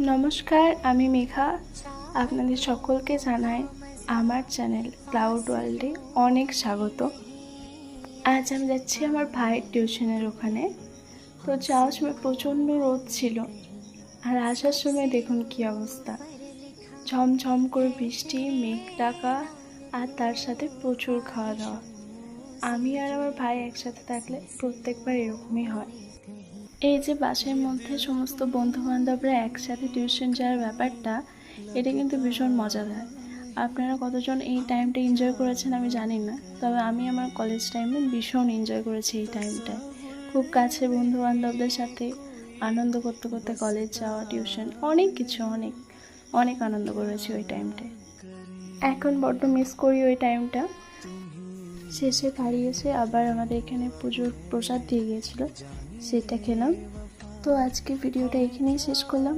নমস্কার, আমি মেঘা। আপনাদের সকলকে জানাই আমার চ্যানেল ক্লাউড ওয়ার্ল্ডে অনেক স্বাগত। আজ আমি যাচ্ছি আমার ভাইয়ের টিউশনের ওখানে। তো যাওয়ার সময় প্রচণ্ড রোদ ছিল। আর আসার সময় দেখুন কি অবস্থা। ঝমঝম করে বৃষ্টি, মেঘ ডাকা, আর তার সাথে প্রচুর খাওয়া দাওয়া। আমি আর আমার ভাই একসাথে থাকলে প্রত্যেকবার এরকমই হয়। এই যে বাসের মধ্যে সমস্ত বন্ধু বান্ধবরা একসাথে টিউশন যাওয়ার ব্যাপারটা, এটা কিন্তু ভীষণ মজাদার। আপনারা কতজন এই টাইমটা এনজয় করেছেন আমি জানি না, তবে আমি আমার কলেজ টাইমে ভীষণ এনজয় করেছি এই টাইমটা খুব কাছে বন্ধু বান্ধবদের সাথে আনন্দ করতে করতে কলেজ যাওয়া টিউশন অনেক কিছু, অনেক অনেক আনন্দ করেছি ওই টাইমটায় এখন বড্ড মিস করি ওই টাইমটা শেষে বাড়ি এসে আবার আমাদের এখানে পুজোর প্রসাদ দিয়ে গিয়েছিল, সেটা খেলাম। তো আজকে ভিডিওটা এখানেই শেষ করলাম।